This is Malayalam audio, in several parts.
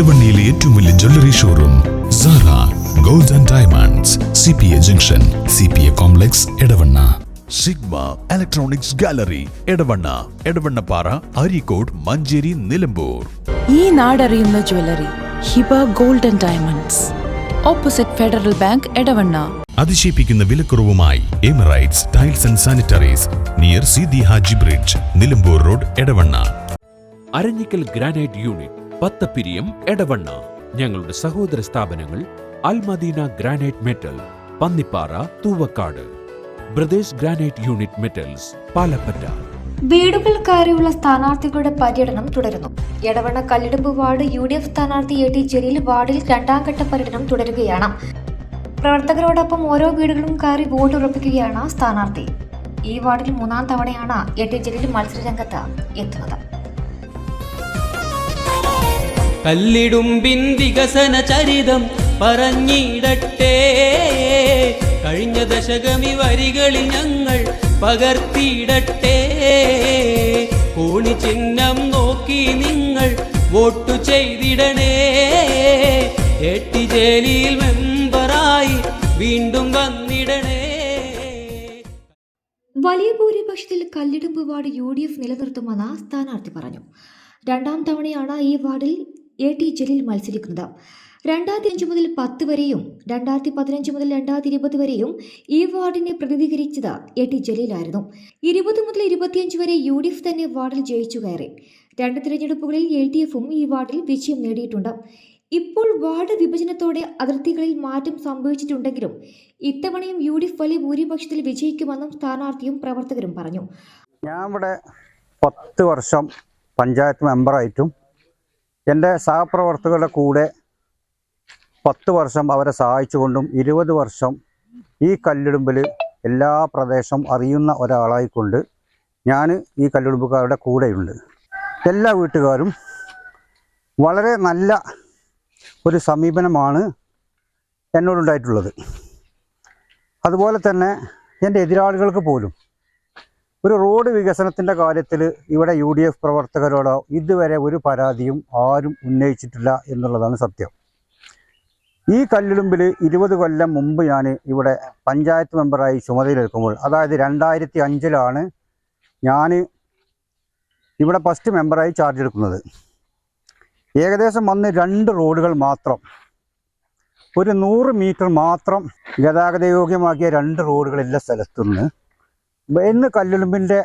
ഇടവണ്ണയിലെ ഏറ്റവും വലിയ jewellery showroom Sara gold and diamonds C P A junction C P A complex Edavanna Sigma electronics gallery Edavanna Edavannappara Areekode Manjeri Nilambur. ഈ നാടറിയുന്ന jewellery Hiba gold and diamonds opposite Federal Bank Edavanna. അതിശയിപ്പിക്കുന്ന വിലക്കുറവുമായി Emirates tiles and sanitaries near Seethi Haji bridge Nilambur road Edavanna. Aranhikkal granite unit Pathappiriyam Edavanna. ഞങ്ങളുടെ സഹോദര സ്ഥാപനങ്ങൾ Almadeena granite metal Pannippara Thoovakkad. Brothers granite unit metals Palappatta. വീടുകൾ കയറിയുള്ള സ്ഥാനാർത്ഥികളുടെ പര്യടനം തുടരുന്നു. Edavanna Kallidumbu ward U D F സ്ഥാനാർത്ഥി എ ടി ജലീൽ വാർഡിൽ രണ്ടാം ഘട്ട പര്യടനം തുടരുകയാണ്. പ്രവർത്തകരോടൊപ്പം ഓരോ വീടുകളും കയറി വോട്ട് ഉറപ്പിക്കുകയാണ് സ്ഥാനാർത്ഥി. ഈ വാർഡിൽ മൂന്നാം തവണയാണ് എ ടി ജലീൽ മത്സരരംഗത്ത് എത്തുന്നത്. കല്ലിടുമ്പിൻ വികസന ചരിതം പറഞ്ഞിടട്ടെ. കഴിഞ്ഞ ദശകമി വരികളിൽ ഞങ്ങൾ പകർത്തിയിടട്ടെ. കോണി ചിഹ്നം നോക്കി നിങ്ങൾ വോട്ടു ചെയ്തിടണേ. എട്ടി ജയിലിൽ മെമ്പറായി വീണ്ടും വന്നിടണേ. വലിയ ഭൂരിപക്ഷത്തിൽ Kallidumbu ward U D F നിലനിർത്തുമെന്ന് സ്ഥാനാർത്ഥി പറഞ്ഞു. രണ്ടാം തവണയാണ് ഈ വാർഡിൽ എ ടി ജലീൽ മത്സരിക്കുന്നത്. രണ്ടായിരത്തി അഞ്ച് മുതൽ പത്ത് വരെയും രണ്ടായിരത്തി പതിനഞ്ച് മുതൽ രണ്ടായിരത്തി ഇരുപത് വരെയും ഈ വാർഡിനെ പ്രതിനിധീകരിച്ചത് എ ടി ജലീലായിരുന്നു. ഇരുപത് മുതൽ ഇരുപത്തിയഞ്ച് വരെ യു ഡി എഫ് തന്നെ വാർഡിൽ ജയിച്ചു കയറി. രണ്ട് തിരഞ്ഞെടുപ്പുകളിൽ എൽ ഡി എഫും ഈ വാർഡിൽ വിജയം നേടിയിട്ടുണ്ട്. ഇപ്പോൾ വാർഡ് വിഭജനത്തോടെ അതിർത്തികളിൽ മാറ്റം സംഭവിച്ചിട്ടുണ്ടെങ്കിലും ഇത്തവണയും യു ഡി എഫ് വലിയ ഭൂരിപക്ഷത്തിൽ വിജയിക്കുമെന്നും സ്ഥാനാർത്ഥിയും പ്രവർത്തകരും പറഞ്ഞു. ഞാൻ ഇവിടെ പത്ത് വർഷം പഞ്ചായത്ത് മെമ്പറായിട്ടും എന്റെ സഹപ്രവർത്തകരുടെ കൂടെ പത്ത് വർഷം അവരെ സഹായിച്ചുകൊണ്ടും ഇരുപത് വർഷം ഈ കല്ലിടുമ്പിൽ എല്ലാ പ്രദേശവും അറിയുന്ന ഒരാളായിക്കൊണ്ട് ഞാൻ ഈ കല്ലിടുമ്പുകാരുടെ കൂടെയുണ്ട്. എല്ലാ വീട്ടുകാരും വളരെ നല്ല ഒരു സമീപനമാണ് എന്നോടുണ്ടായിട്ടുള്ളത്. അതുപോലെ തന്നെ എന്റെ എതിരാളികൾക്ക് പോലും ഒരു റോഡ് വികസനത്തിന്റെ കാര്യത്തിൽ ഇവിടെ യു ഡി എഫ് പ്രവർത്തകരോടോ ഇതുവരെ ഒരു പരാതിയും ആരും ഉന്നയിച്ചിട്ടില്ല എന്നുള്ളതാണ് സത്യം. ഈ കല്ലിടുമ്പിൽ ഇരുപത് കൊല്ലം മുമ്പ് ഞാൻ ഇവിടെ പഞ്ചായത്ത് മെമ്പറായി ചുമതലയെടുക്കുമ്പോൾ അതായത് രണ്ടായിരത്തി അഞ്ചിലാണ് ഞാൻ ഇവിടെ ഫസ്റ്റ് മെമ്പറായി ചാർജ് എടുക്കുന്നത്. ഏകദേശം വന്ന് രണ്ട് റോഡുകൾ മാത്രം ഒരു നൂറ് മീറ്റർ മാത്രം ഗതാഗതയോഗ്യമാക്കിയ രണ്ട് റോഡുകളുള്ള സ്ഥലത്തുനിന്ന് ഇന്ന് കല്ലുളുമ്പിന്റെ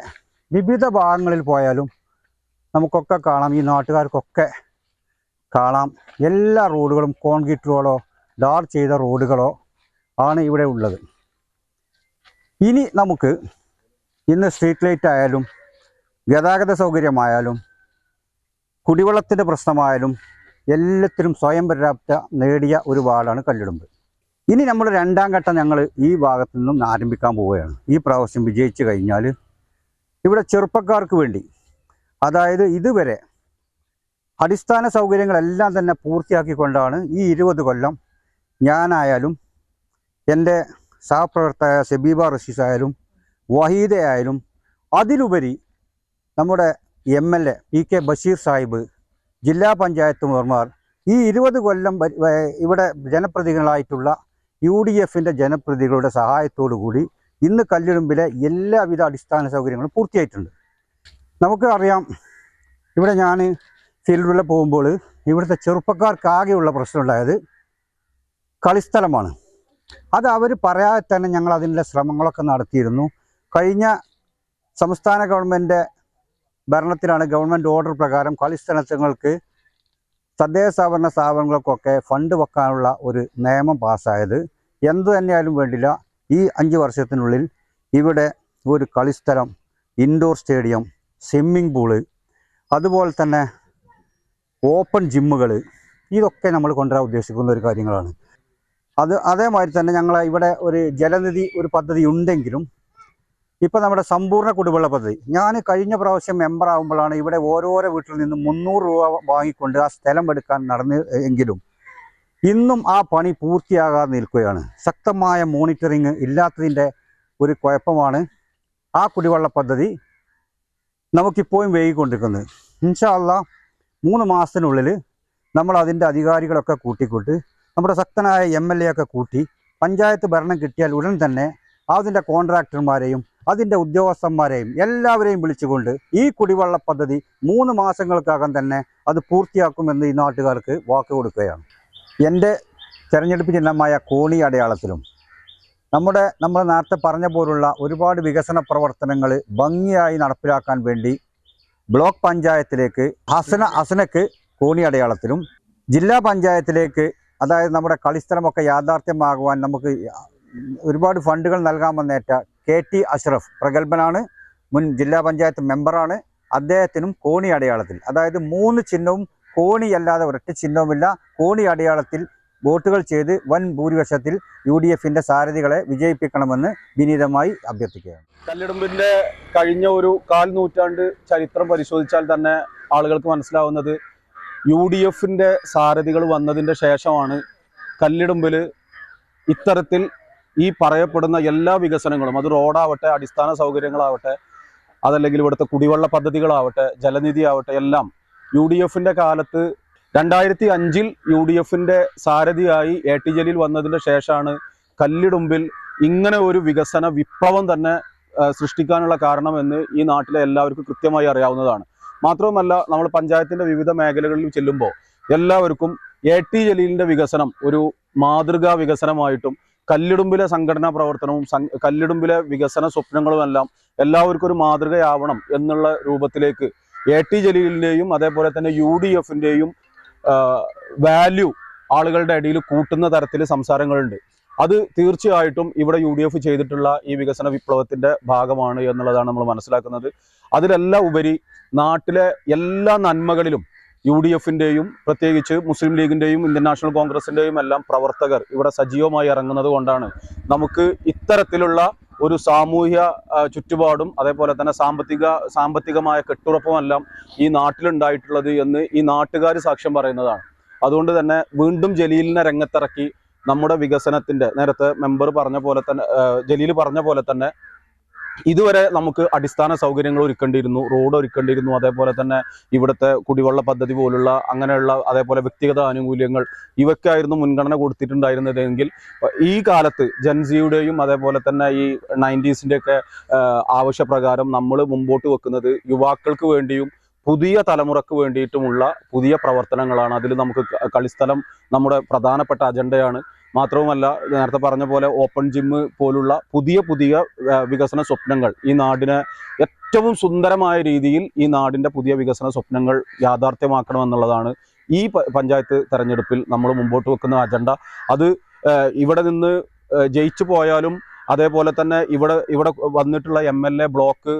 വിവിധ ഭാഗങ്ങളിൽ പോയാലും നമുക്കൊക്കെ കാണാം ഈ നാട്ടുകാർക്കൊക്കെ കാണാം. എല്ലാ റോഡുകളും കോൺക്രീറ്റ് ഡാർ ചെയ്ത റോഡുകളോ ആണ് ഇവിടെ ഉള്ളത്. ഇനി നമുക്ക് ഇന്ന് സ്ട്രീറ്റ് ലൈറ്റ് ആയാലും ഗതാഗത സൗകര്യമായാലും കുടിവെള്ളത്തിന്റെ പ്രശ്നമായാലും എല്ലാത്തിനും സ്വയം പര്യാപ്ത നേടിയ ഒരു വാർഡാണ് കല്ലിടുമ്പ് ഇനി നമ്മൾ രണ്ടാം ഘട്ടം ഞങ്ങൾ ഈ ഭാഗത്തു നിന്നും ആരംഭിക്കാൻ പോവുകയാണ്. ഈ പ്രാവശ്യം വിജയിച്ചു കഴിഞ്ഞാൽ ഇവിടെ ചെറുപ്പക്കാർക്ക് വേണ്ടി അതായത് ഇതുവരെ അടിസ്ഥാന സൗകര്യങ്ങളെല്ലാം തന്നെ പൂർത്തിയാക്കിക്കൊണ്ടാണ് ഈ ഇരുപത് കൊല്ലം ഞാനായാലും എന്റെ സഹപ്രവർത്തകായ സെബീബ റഷീസ് ആയാലും അതിലുപരി നമ്മുടെ M L A P K Basheer Sahib ജില്ലാ പഞ്ചായത്ത് മെമ്പർമാർ ഈ ഇരുപത് കൊല്ലം ഇവിടെ ജനപ്രതിനിധികളായിട്ടുള്ള യു ഡി എഫിന്റെ ജനപ്രതിനിധികളുടെ സഹായത്തോടു കൂടി ഇന്ന് കല്ലിടുമ്പിലെ എല്ലാവിധ അടിസ്ഥാന സൗകര്യങ്ങളും പൂർത്തിയായിട്ടുണ്ട്. നമുക്ക് അറിയാം ഇവിടെ ഞാൻ ഫീൽഡിൽ പോകുമ്പോൾ ഇവിടുത്തെ ചെറുപ്പക്കാർക്കാകെയുള്ള പ്രശ്നമുണ്ടായത് കളിസ്ഥലമാണ്. അത് അവർ പറയാതെ തന്നെ ഞങ്ങൾ അതിനുള്ള ശ്രമങ്ങളൊക്കെ നടത്തിയിരുന്നു. കഴിഞ്ഞ സംസ്ഥാന ഗവൺമെന്റ് ഭരണത്തിലാണ് ഗവൺമെന്റ് ഓർഡർ പ്രകാരം കളിസ്ഥലങ്ങൾക്ക് തദ്ദേശ സ്ഥാപന സ്ഥാപനങ്ങൾക്കൊക്കെ ഫണ്ട് വെക്കാനുള്ള ഒരു നിയമം പാസ്സായത് എന്തു തന്നെയായാലും വേണ്ടില്ല. ഈ അഞ്ച് വർഷത്തിനുള്ളിൽ ഇവിടെ ഒരു കളിസ്ഥലം ഇൻഡോർ സ്റ്റേഡിയം സ്വിമ്മിംഗ് പൂൾ അതുപോലെ തന്നെ ഓപ്പൺ ജിമ്മുകൾ ഇതൊക്കെ നമ്മൾ കൊണ്ടുവരാൻ ഉദ്ദേശിക്കുന്ന ഒരു കാര്യങ്ങളാണ്. അത് അതേമാതിരി തന്നെ ഞങ്ങൾ ഇവിടെ ഒരു ജലനിധി ഒരു പദ്ധതി ഉണ്ടെങ്കിലും ഇപ്പം നമ്മുടെ സമ്പൂർണ കുടിവെള്ള പദ്ധതി. ഞാൻ കഴിഞ്ഞ പ്രാവശ്യം മെമ്പർ ആകുമ്പോഴാണ് ഇവിടെ ഓരോരോ വീട്ടിൽ നിന്നും മുന്നൂറ് രൂപ വാങ്ങിക്കൊണ്ട് ആ സ്ഥലം എടുക്കാൻ നടന്ന് എങ്കിലും ഇന്നും ആ പണി പൂർത്തിയാകാതെ നിൽക്കുകയാണ്. ശക്തമായ മോണിറ്ററിങ് ഇല്ലാത്തതിന്റെ ഒരു കുഴപ്പമാണ് ആ കുടിവെള്ള പദ്ധതി നമുക്കിപ്പോഴും വൈകിക്കൊണ്ടിരിക്കുന്നത്. ഇൻഷാല്ല മൂന്ന് മാസത്തിനുള്ളിൽ നമ്മൾ അതിന്റെ അധികാരികളൊക്കെ കൂട്ടിക്കൊണ്ട് നമ്മുടെ ശക്തനായ എം എൽ എ ഒക്കെ കൂട്ടി പഞ്ചായത്ത് ഭരണം കിട്ടിയാൽ ഉടൻ തന്നെ അതിന്റെ കോൺട്രാക്ടർമാരെയും അതിന്റെ ഉദ്യോഗസ്ഥന്മാരെയും എല്ലാവരെയും വിളിച്ചുകൊണ്ട് ഈ കുടിവെള്ള പദ്ധതി മൂന്ന് മാസങ്ങൾക്കകം തന്നെ അത് പൂർത്തിയാക്കുമെന്ന് ഈ നാട്ടുകാർക്ക് വാക്ക് കൊടുക്കുകയാണ്. എന്റെ തെരഞ്ഞെടുപ്പ് ചിഹ്നമായ കോണി അടയാളത്തിലും നമ്മുടെ നമ്മൾ നേരത്തെ പറഞ്ഞ പോലുള്ള ഒരുപാട് വികസന പ്രവർത്തനങ്ങൾ ഭംഗിയായി നടപ്പിലാക്കാൻ വേണ്ടി ബ്ലോക്ക് പഞ്ചായത്തിലേക്ക് ഹസന ഹസനക്ക് കോണി അടയാളത്തിലും ജില്ലാ പഞ്ചായത്തിലേക്ക് അതായത് നമ്മുടെ കളിസ്ഥലമൊക്കെ യാഥാർത്ഥ്യമാകുവാൻ നമുക്ക് ഒരുപാട് ഫണ്ടുകൾ നൽകാമെന്നേറ്റ കെ ടി അഷ്റഫ് പ്രഗത്ഭനാണ് മുൻ ജില്ലാ പഞ്ചായത്ത് മെമ്പറാണ്. അദ്ദേഹത്തിനും കോണി അടയാളത്തിൽ അതായത് മൂന്ന് ചിഹ്നവും കോണി അല്ലാതെ ഒരൊറ്റ ചിഹ്നവുമില്ല. കോണി അടയാളത്തിൽ വോട്ടുകൾ ചെയ്ത് വൻ ഭൂരിപക്ഷത്തിൽ യു ഡി എഫിന്റെ സാരഥികളെ വിജയിപ്പിക്കണമെന്ന് വിനീതമായി അഭ്യർത്ഥിക്കുകയാണ്. കല്ലിടുമ്പിന്റെ കഴിഞ്ഞ ഒരു കാൽ നൂറ്റാണ്ട് ചരിത്രം പരിശോധിച്ചാൽ തന്നെ ആളുകൾക്ക് മനസ്സിലാവുന്നത് യു ഡി എഫിന്റെ സാരഥികൾ വന്നതിന്റെ ശേഷമാണ് കല്ലിടുമ്പിൽ ഇത്തരത്തിൽ ഈ പറയപ്പെടുന്ന എല്ലാ വികസനങ്ങളും അത് റോഡാവട്ടെ അടിസ്ഥാന സൗകര്യങ്ങളാവട്ടെ അതല്ലെങ്കിൽ ഇവിടുത്തെ കുടിവെള്ള പദ്ധതികളാവട്ടെ ജലനിധി ആവട്ടെ എല്ലാം യു ഡി എഫിന്റെ കാലത്ത് രണ്ടായിരത്തി അഞ്ചിൽ യു ഡി എഫിന്റെ സാരഥിയായി എ ടി ജലീൽ വന്നതിന്റെ ശേഷമാണ് കല്ലിടുമ്പിൽ ഇങ്ങനെ ഒരു വികസന വിപ്ലവം തന്നെ സൃഷ്ടിക്കാനുള്ള കാരണമെന്ന് ഈ നാട്ടിലെ എല്ലാവർക്കും കൃത്യമായി അറിയാവുന്നതാണ്. മാത്രവുമല്ല നമ്മൾ പഞ്ചായത്തിന്റെ വിവിധ മേഖലകളിൽ ചെല്ലുമ്പോൾ എല്ലാവർക്കും എ ടി ജലീലിന്റെ വികസനം ഒരു മാതൃകാ വികസനമായിട്ടും കല്ലിടുമ്പിലെ സംഘടനാ പ്രവർത്തനവും കല്ലിടുമ്പിലെ വികസന സ്വപ്നങ്ങളുമെല്ലാം എല്ലാവർക്കും ഒരു മാതൃകയാവണം എന്നുള്ള രൂപത്തിലേക്ക് എ ടി ജലീലിന്റെയും അതേപോലെ തന്നെ യു ഡി എഫിന്റെയും വാല്യൂ ആളുകളുടെ ഇടയിൽ കൂട്ടുന്ന തരത്തിൽ സംസാരങ്ങളുണ്ട്. അത് തീർച്ചയായിട്ടും ഇവിടെ യു ഡി എഫ് ചെയ്തിട്ടുള്ള ഈ വികസന വിപ്ലവത്തിന്റെ ഭാഗമാണ് എന്നുള്ളതാണ് നമ്മൾ മനസ്സിലാക്കുന്നത്. അതിലെല്ലാം ഉപരി നാട്ടിലെ എല്ലാ നന്മകളിലും യു ഡി എഫിന്റെയും പ്രത്യേകിച്ച് മുസ്ലിം ലീഗിന്റെയും ഇന്ത്യൻ നാഷണൽ കോൺഗ്രസിന്റെയും എല്ലാം പ്രവർത്തകർ ഇവിടെ സജീവമായി ഇറങ്ങുന്നത് കൊണ്ടാണ്. നമുക്ക് ഇത്തരത്തിലുള്ള ഒരു സാമൂഹ്യ ചുറ്റുപാടും അതേപോലെ തന്നെ സാമ്പത്തിക സാമ്പത്തികമായ കെട്ടുറപ്പുമെല്ലാം ഈ നാട്ടിലുണ്ടായിട്ടുള്ളത് എന്ന് ഈ നാട്ടുകാർ സാക്ഷ്യം പറയുന്നതാണ്. അതുകൊണ്ട് തന്നെ വീണ്ടും ജലീലിനെ രംഗത്തിറക്കി നമ്മുടെ വികസനത്തിന്റെ നേരത്തെ മെമ്പർ പറഞ്ഞ പോലെ തന്നെ ജലീൽ പറഞ്ഞ പോലെ തന്നെ ഇതുവരെ നമുക്ക് അടിസ്ഥാന സൗകര്യങ്ങൾ ഒരുക്കേണ്ടിയിരുന്നു റോഡ് ഒരുക്കേണ്ടിയിരുന്നു അതേപോലെ തന്നെ ഇവിടുത്തെ കുടിവെള്ള പദ്ധതി പോലുള്ള അങ്ങനെയുള്ള അതേപോലെ വ്യക്തിഗത ആനുകൂല്യങ്ങൾ ഇവയ്ക്കായിരുന്നു മുൻഗണന കൊടുത്തിട്ടുണ്ടായിരുന്നതെങ്കിൽ ഈ കാലത്ത് ജൻസിയുടെയും അതേപോലെ തന്നെ ഈ നയന്റീസിന്റെയൊക്കെ ആവശ്യപ്രകാരം നമ്മൾ മുമ്പോട്ട് വെക്കുന്നത് യുവാക്കൾക്ക് വേണ്ടിയും പുതിയ തലമുറയ്ക്ക് വേണ്ടിയിട്ടുമുള്ള പുതിയ പ്രവർത്തനങ്ങളാണ്. അതിൽ നമുക്ക് കളിസ്ഥലം നമ്മുടെ പ്രധാനപ്പെട്ട അജണ്ടയാണ് മാത്രവുമല്ല നേരത്തെ പറഞ്ഞ പോലെ ഓപ്പൺ ജിമ്മ് പോലുള്ള പുതിയ പുതിയ വികസന സ്വപ്നങ്ങൾ ഈ നാടിനെ ഏറ്റവും സുന്ദരമായ രീതിയിൽ ഈ നാടിന്റെ പുതിയ വികസന സ്വപ്നങ്ങൾ യാഥാർത്ഥ്യമാക്കണമെന്നുള്ളതാണ് ഈ പഞ്ചായത്ത് തെരഞ്ഞെടുപ്പിൽ നമ്മൾ മുമ്പോട്ട് വെക്കുന്ന അജണ്ട അത് ഇവിടെ നിന്ന് ജയിച്ചു പോയാലും അതേപോലെ തന്നെ ഇവിടെ ഇവിടെ വന്നിട്ടുള്ള എം എൽ എ ബ്ലോക്ക്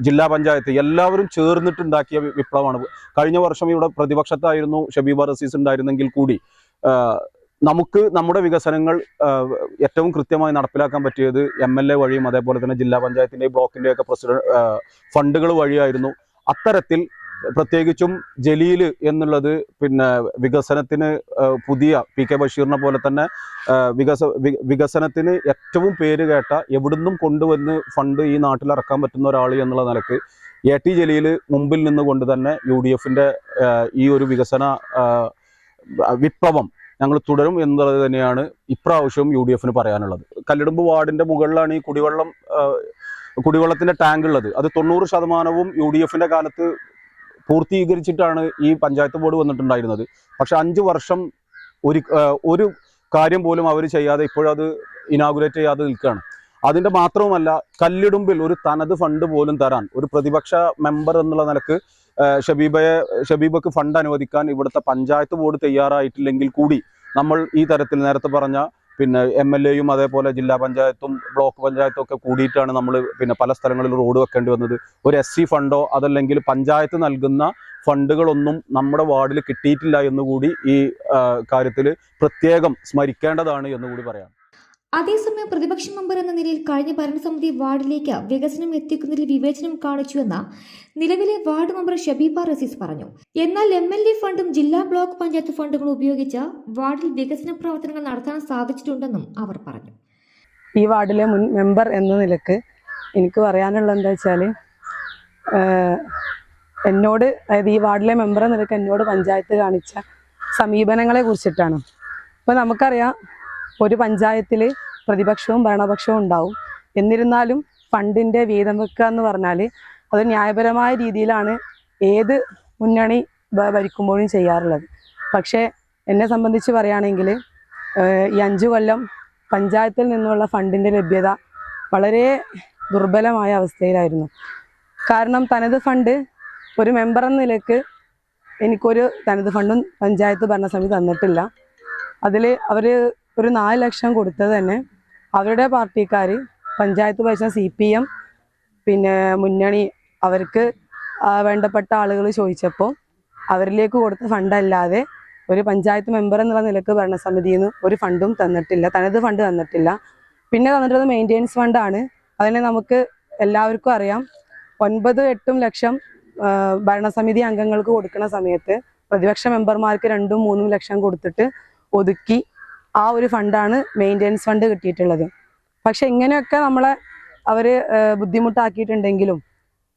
ജില്ലാ പഞ്ചായത്ത് എല്ലാവരും ചേർന്നിട്ടുണ്ടാക്കിയ വിപ്ലവമാണ്. കഴിഞ്ഞ വർഷം ഇവിടെ പ്രതിപക്ഷത്തായിരുന്നു ഷബീബ റസീസ് ഉണ്ടായിരുന്നെങ്കിൽ കൂടി നമുക്ക് നമ്മുടെ വികസനങ്ങൾ ഏറ്റവും കൃത്യമായി നടപ്പിലാക്കാൻ പറ്റിയത് എം എൽ എ വഴിയും അതേപോലെ തന്നെ ജില്ലാ പഞ്ചായത്തിന്റെയും ബ്ലോക്കിന്റെയും ഒക്കെ പ്രസിഡന്റ് ഫണ്ടുകൾ വഴിയായിരുന്നു. അത്തരത്തിൽ പ്രത്യേകിച്ചും ജലീൽ എന്നുള്ളത് പിന്നെ വികസനത്തിന് പുതിയ പി കെ ബഷീറിനെ പോലെ തന്നെ വികസ വികസനത്തിന് ഏറ്റവും പേര് കേട്ട എവിടുന്നും കൊണ്ടുവന്ന് ഫണ്ട് ഈ നാട്ടിൽ ഇറക്കാൻ പറ്റുന്ന ഒരാൾ എന്നുള്ള നിലയ്ക്ക് എ ടി ജലീൽ മുമ്പിൽ നിന്നുകൊണ്ട് തന്നെ യു ഡി എഫിന്റെ ഈ ഒരു വികസന വിപ്ലവം ഞങ്ങൾ തുടരും എന്നുള്ളത് തന്നെയാണ് ഇപ്രാവശ്യവും യു ഡി എഫിന് പറയാനുള്ളത്. കല്ലിടുമ്പ് വാർഡിന്റെ മുകളിലാണ് ഈ കുടിവെള്ളം കുടിവെള്ളത്തിന്റെ ടാങ്ക് ഉള്ളത്. അത് തൊണ്ണൂറ് ശതമാനവും യു ഡി എഫിന്റെ കാലത്ത് പൂർത്തീകരിച്ചിട്ടാണ് ഈ പഞ്ചായത്ത് ബോർഡ് വന്നിട്ടുണ്ടായിരുന്നത്. പക്ഷെ അഞ്ച് വർഷം ഒരു ഒരു കാര്യം പോലും അവർ ചെയ്യാതെ ഇപ്പോഴത് ഇനാഗുലേറ്റ് ചെയ്യാതെ നിൽക്കുകയാണ്. അതിന്റെ മാത്രവുമല്ല കല്ലിടുമ്പിൽ ഒരു തനത് ഫണ്ട് പോലും തരാൻ ഒരു പ്രതിപക്ഷ മെമ്പർ എന്നുള്ള നിലയ്ക്ക് ഷബീബയെ ഷബീബക്ക് ഫണ്ട് അനുവദിക്കാൻ ഇവിടുത്തെ പഞ്ചായത്ത് ബോർഡ് തയ്യാറായിട്ടില്ലെങ്കിൽ കൂടി നമ്മൾ ഈ തരത്തിൽ നേരത്തെ പറഞ്ഞ പിന്നെ എം എൽ എയും അതേപോലെ ജില്ലാ പഞ്ചായത്തും ബ്ലോക്ക് പഞ്ചായത്തും ഒക്കെ കൂടിയിട്ടാണ് നമ്മൾ പിന്നെ പല സ്ഥലങ്ങളിൽ റോഡ് വെക്കേണ്ടി വന്നത്. ഒരു എസ് സി ഫണ്ടോ അതല്ലെങ്കിൽ പഞ്ചായത്ത് നൽകുന്ന ഫണ്ടുകളൊന്നും നമ്മുടെ വാർഡിൽ കിട്ടിയിട്ടില്ല എന്നുകൂടി ഈ കാര്യത്തിൽ പ്രത്യേകം സ്മരിക്കേണ്ടതാണ് എന്നുകൂടി പറയാം. അതേസമയം പ്രതിപക്ഷ മെമ്പർ എന്ന നിലയിൽ കഴിഞ്ഞ ഭരണസമിതി വാർഡിലേക്ക് വികസനം എത്തിക്കുന്നതിൽ വിവേചനം കാണിച്ചുവെന്ന് നിലവിലെ വാർഡ് മെമ്പർ ഷബീബ റസീസ് പറഞ്ഞു. എന്നാൽ എം എൽ എ ഫണ്ടും ജില്ലാ ബ്ലോക്ക് പഞ്ചായത്ത് ഫണ്ടുകളും ഉപയോഗിച്ച് വാർഡിൽ വികസന പ്രവർത്തനങ്ങൾ നടത്താൻ സാധിച്ചിട്ടുണ്ടെന്നും അവർ പറഞ്ഞു. ഈ വാർഡിലെ മുൻ മെമ്പർ എന്ന നിലയ്ക്ക് എനിക്ക് പറയാനുള്ളത് എന്താ വെച്ചാൽ എന്നോട് അതായത് ഈ വാർഡിലെ മെമ്പർ എന്ന നിലയ്ക്ക് എന്നോട് പഞ്ചായത്ത് കാണിച്ച സമീപനങ്ങളെ കുറിച്ചിട്ടാണ്. ഇപ്പം നമുക്കറിയാം ഒരു പഞ്ചായത്തിൽ പ്രതിപക്ഷവും ഭരണപക്ഷവും ഉണ്ടാവും. എന്നിരുന്നാലും ഫണ്ടിന്റെ വീതം വെക്കുക എന്ന് പറഞ്ഞാൽ അത് ന്യായപരമായ രീതിയിലാണ് ഏത് മുന്നണി ഭരിക്കുമ്പോഴും ചെയ്യാറുള്ളത്. പക്ഷേ എന്നെ സംബന്ധിച്ച് പറയുകയാണെങ്കിൽ ഈ അഞ്ചു കൊല്ലം പഞ്ചായത്തിൽ നിന്നുള്ള ഫണ്ടിന്റെ ലഭ്യത വളരെ ദുർബലമായ അവസ്ഥയിലായിരുന്നു. കാരണം തനത് ഫണ്ട് ഒരു മെമ്പർ എന്ന നിലയ്ക്ക് എനിക്കൊരു തനത് ഫണ്ടും പഞ്ചായത്ത് ഭരണസമിതി തന്നിട്ടില്ല. അതിൽ അവർ ഒരു നാല് ലക്ഷം കൊടുത്തത് തന്നെ അവരുടെ പാർട്ടിക്കാർ പഞ്ചായത്ത് ഭരിച്ച സി പി എം പിന്നെ മുന്നണി അവർക്ക് വേണ്ടപ്പെട്ട ആളുകൾ ചോദിച്ചപ്പോൾ അവരിലേക്ക് കൊടുത്ത ഫണ്ടല്ലാതെ ഒരു പഞ്ചായത്ത് മെമ്പർ എന്നുള്ള നിലയ്ക്ക് ഭരണസമിതിയിൽ നിന്ന് ഒരു ഫണ്ടും തന്നിട്ടില്ല. തനത് ഫണ്ട് തന്നിട്ടില്ല. പിന്നെ തന്നിട്ടുള്ളത് മെയിന്റെനൻസ് ഫണ്ടാണ് അതിനെ നമുക്ക് എല്ലാവർക്കും അറിയാം. ഒൻപത് എട്ടും ലക്ഷം ഭരണസമിതി അംഗങ്ങൾക്ക് കൊടുക്കുന്ന സമയത്ത് പ്രതിപക്ഷ മെമ്പർമാർക്ക് രണ്ടും മൂന്നും ലക്ഷം കൊടുത്തിട്ട് ഒതുക്കി ആ ഒരു ഫണ്ടാണ് മെയിന്റെനൻസ് ഫണ്ട് കിട്ടിയിട്ടുള്ളത്. പക്ഷെ ഇങ്ങനെയൊക്കെ നമ്മളെ അവർ ബുദ്ധിമുട്ടാക്കിയിട്ടുണ്ടെങ്കിലും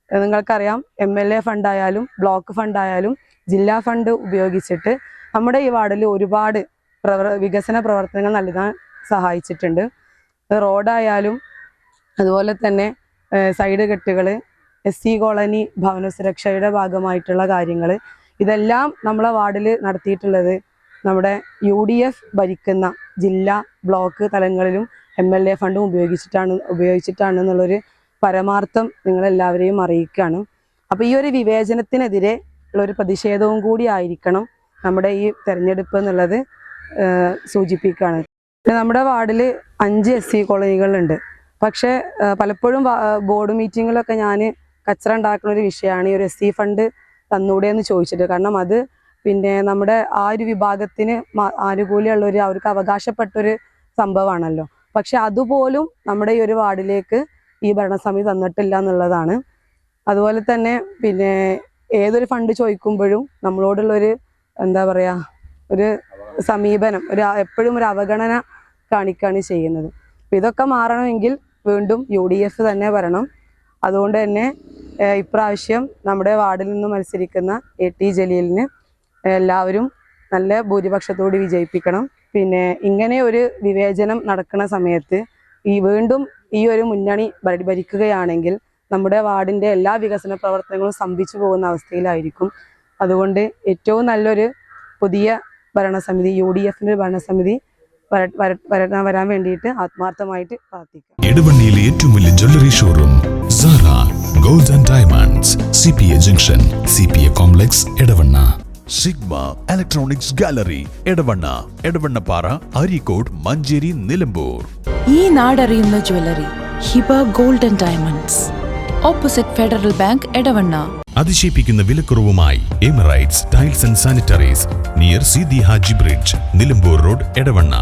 നിങ്ങൾക്കറിയാം എം എൽ എ ഫണ്ടായാലും ബ്ലോക്ക് ഫണ്ടായാലും ജില്ലാ ഫണ്ട് ഉപയോഗിച്ചിട്ട് നമ്മുടെ ഈ വാർഡിൽ ഒരുപാട് പ്രവർ വികസന പ്രവർത്തനങ്ങൾ നൽകാൻ സഹായിച്ചിട്ടുണ്ട്. റോഡായാലും അതുപോലെ തന്നെ സൈഡ് കെട്ടുകൾ എസ് സി കോളനി ഭവന സുരക്ഷയുടെ ഭാഗമായിട്ടുള്ള കാര്യങ്ങൾ ഇതെല്ലാം നമ്മളെ വാർഡിൽ നടത്തിയിട്ടുള്ളത് നമ്മുടെ യു ഡി എഫ് ഭരിക്കുന്ന ജില്ലാ ബ്ലോക്ക് തലങ്ങളിലും എം എൽ എ ഫണ്ടും ഉപയോഗിച്ചിട്ടാണ് ഉപയോഗിച്ചിട്ടാണ് എന്നുള്ളൊരു പരമാർത്ഥം നിങ്ങളെല്ലാവരെയും അറിയിക്കുകയാണ്. അപ്പോൾ ഈ ഒരു വിവേചനത്തിനെതിരെ ഉള്ളൊരു പ്രതിഷേധവും കൂടി ആയിരിക്കണം നമ്മുടെ ഈ തെരഞ്ഞെടുപ്പ് എന്നുള്ളത് സൂചിപ്പിക്കുകയാണ്. നമ്മുടെ വാർഡിൽ അഞ്ച് എസ് സി കോളനികളുണ്ട്. പക്ഷേ പലപ്പോഴും ബോർഡ് മീറ്റിങ്ങിലൊക്കെ ഞാൻ കച്ചറ ഉണ്ടാക്കുന്ന ഒരു വിഷയമാണ് ഈ ഒരു എസ് സി ഫണ്ട് തന്നൂടെ എന്ന് ചോദിച്ചിട്ട്. കാരണം അത് പിന്നെ നമ്മുടെ ആ ഒരു വിഭാഗത്തിന് ആനുകൂല്യമുള്ള ഒരു അവർക്ക് അവകാശപ്പെട്ടൊരു സംഭവമാണല്ലോ. പക്ഷെ അതുപോലും നമ്മുടെ ഈ ഒരു വാർഡിലേക്ക് ഈ ഭരണസമിതി തന്നിട്ടില്ല എന്നുള്ളതാണ്. അതുപോലെ തന്നെ പിന്നെ ഏതൊരു ഫണ്ട് ചോദിക്കുമ്പോഴും നമ്മളോടുള്ളൊരു എന്താ പറയാ ഒരു സമീപനം ഒരു എപ്പോഴും ഒരു അവഗണന കാണിക്കുകയാണ് ചെയ്യുന്നത്. ഇതൊക്കെ മാറണമെങ്കിൽ വീണ്ടും യു ഡി എഫ് തന്നെ വരണം. അതുകൊണ്ട് തന്നെ ഇപ്രാവശ്യം നമ്മുടെ വാർഡിൽ നിന്ന് മത്സരിക്കുന്ന എ ടി ജലീലിന് എല്ലാവരും നല്ല ഭൂരിപക്ഷത്തോട് വിജയിപ്പിക്കണം. പിന്നെ ഇങ്ങനെ ഒരു വിവേചനം നടക്കുന്ന സമയത്ത് ഈ വീണ്ടും ഈ ഒരു മുന്നണി ഭരി- ഭരിക്കുകയാണെങ്കിൽ നമ്മുടെ വാർഡിന്റെ എല്ലാ വികസന പ്രവർത്തനങ്ങളും സ്തംഭിച്ചു പോകുന്ന അവസ്ഥയിലായിരിക്കും. അതുകൊണ്ട് ഏറ്റവും നല്ലൊരു പുതിയ ഭരണസമിതി യു ഡി എഫിന്റെ ഭരണസമിതി വര വര- വര- വരാൻ വേണ്ടിയിട്ട് ആത്മാർത്ഥമായിട്ട് പ്രാർത്ഥിക്കാം. ഇടവണ്ണിയിലെ ഏറ്റവും വലിയ jewellery showroom Sara gold and diamonds C P A junction C P A complex Edavanna. Sigma electronics gallery Edavanna Edavannappara Areekode Manjeri Nilambur. ഈ നാടറിയുന്ന jewellery Hiba gold and diamonds. Opposite Federal Bank Edavanna. അതിശയിപ്പിക്കുന്ന വിലക്കുറവുമായി Emirates tiles and sanitaries near Seethi Haji bridge Nilambur road Edavanna.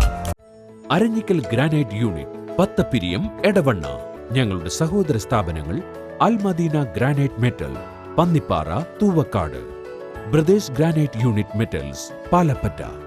Aranhikkal granite unit Pathappiriyam Edavanna. ഞങ്ങളുടെ സഹോദര സ്ഥാപനങ്ങൾ Almadeena granite metal Pannippara Thoovakkad. Brothers granite unit metals Palappatta.